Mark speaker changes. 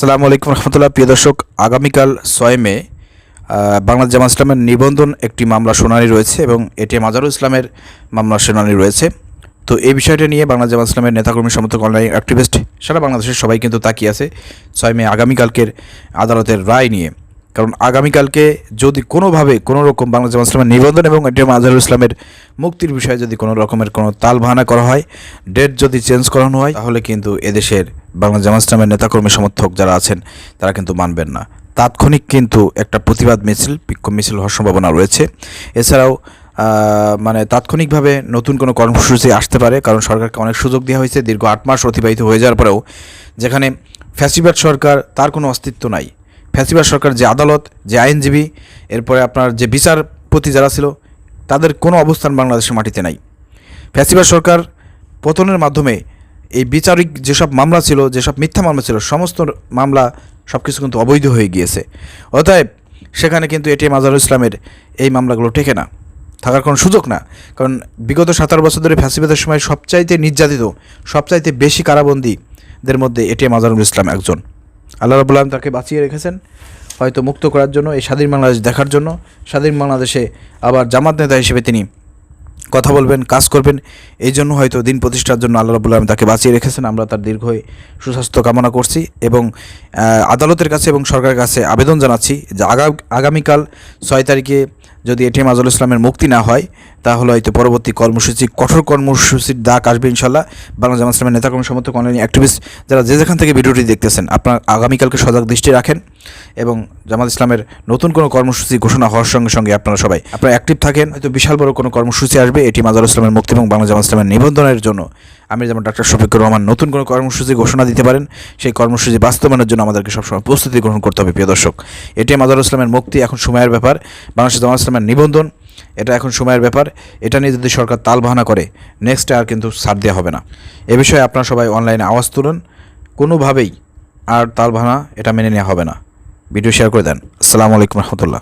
Speaker 1: সালামু আলাইকুম রহমতুল্লাহ। প্রিয় দর্শক, আগামীকাল ছয় মে বাংলাদেশ জামাত ইসলামের নিবন্ধন একটি মামলা শুনানি রয়েছে এবং এটি মাজারুল ইসলামের মামলা শুনানি রয়েছে। তো এই বিষয়টা নিয়ে বাংলাদেশ জামাত ইসলামের নেতাকর্মী, সমর্থক, অনলাইন অ্যাক্টিভিস্ট সারা বাংলাদেশের সবাই কিন্তু তাকিয়ে আছে ছয় মে আগামীকালকের আদালতের রায় নিয়ে। কারণ আগামীকালকে যদি কোনোভাবে কোনো রকম বাংলাদেশ জামাত ইসলামের নিবন্ধন এবং এটি মাজারুল ইসলামের মুক্তির বিষয়ে যদি কোনো রকমের কোনো তাল ভাঙা করা হয় ডেট যদি চেঞ্জ করানো হয়, তাহলে কিন্তু এদেশের বাংলা জামাত ইসলামের নেতাকর্মী সমর্থক যারা আছেন, তারা কিন্তু মানবেন না। তাৎক্ষণিক কিন্তু একটা প্রতিবাদ মিছিল, বিক্ষোভ মিছিল হওয়ার সম্ভাবনা রয়েছে। এছাড়াও মানে তাৎক্ষণিকভাবে নতুন কোনো কর্মসূচি আসতে পারে, কারণ সরকারকে অনেক সুযোগ দেওয়া হয়েছে, দীর্ঘ আট মাস অতিবাহিত হয়ে যাওয়ার পরেও, যেখানে ফ্যাসিবাদ সরকার তার কোনো অস্তিত্ব নাই। ফ্যাসিবাদ সরকার যে আদালত, যে আইনজীবী, এরপরে আপনার যে বিচারপতি যারা ছিল, তাদের কোনো অবস্থান বাংলাদেশের মাটিতে নাই। ফ্যাসিবাদ সরকার পতনের মাধ্যমে এই বিচারিক যেসব মামলা ছিল, যেসব মিথ্যা মামলা ছিল, সমস্ত মামলা সব কিছু কিন্তু অবৈধ হয়ে গিয়েছে। অতএব সেখানে কিন্তু এটিএম আজহারুল ইসলামের এই মামলাগুলো টেকে না। থাকার কোনো সুযোগ না। কারণ বিগত সাতার বছর ধরে ফ্যাসিবাদের সময় সবচাইতে নির্যাতিত, সবচাইতে বেশি কারাবন্দীদের মধ্যে এটিএম আজহারুল ইসলাম একজন। আল্লাহ রাবুল আলম তাকে বাঁচিয়ে রেখেছেন, হয়তো মুক্ত করার জন্য, এই স্বাধীন বাংলাদেশ দেখার জন্য। স্বাধীন বাংলাদেশে আবার জামাত নেতা হিসেবে তিনি কথা বলবেন, কাজ করবেন, এই জন্য হয়তো দিন প্রতিষ্ঠার জন্য আল্লাহ রাবুল আলম তাকে বাঁচিয়ে রেখেছেন। আমরা তার দীর্ঘ সুস্বাস্থ্য কামনা করছি এবং আদালতের কাছে এবং সরকারের কাছে আবেদন জানাচ্ছি যে আগা, আগামীকাল ছয় তারিখে যদি এটিএম আজল ইসলামের মুক্তি না হয়, তাহলে হয়তো পরবর্তী কর্মসূচি, কঠোর কর্মসূচির ডাক আসবে ইনশাল্লাহ বাংলা জামাত ইসলামের নেতাকর্মী, সমর্থক অনলাইন অ্যাক্টিভিস্ট যারা যে যেখান থেকে ভিডিওটি দেখতেছেন, আপনার আগামীকালকে সজাগ দৃষ্টি রাখেন এবং জামাত ইসলামের নতুন কোনো কর্মসূচি ঘোষণা হওয়ার সঙ্গে সঙ্গে আপনারা সবাই আপনারা অ্যাক্টিভ থাকেন। হয়তো বিশাল বড় কোনো কর্মসূচি আসবে, এটি মাজার ইসলামের মুক্তি এবং বাংলা জামাত ইসলামের নিবন্ধনের জন্য। আমি যেমন ডাক্তার শফিকুর রহমান নতুন কোনো কর্মসূচি ঘোষণা দিতে পারেন, সেই কর্মসূচি বাস্তবায়নের জন্য আমাদেরকে সবসময় প্রস্তুতি গ্রহণ করতে হবে, প্রিয় দর্শক। এটি মাজার ইসলামের মুক্তি, এখন সময়ের ব্যাপার। বাংলাদেশ জামাত ইসলামের নিবন্ধন, এটা এখন সময়ের ব্যাপার। এটা নিয়ে যদি সরকার তাল বাহানা করে নেক্সটে আর কিন্তু ছাড় দেওয়া হবে না। এ বিষয়ে আপনারা সবাই অনলাইনে আওয়াজ তুলুন। কোনোভাবেই আর তাল বাহানা এটা মেনে নেওয়া হবে না। ভিডিও শেয়ার করে দেন। আসসালামু আলাইকুম রহমতুল্লাহ।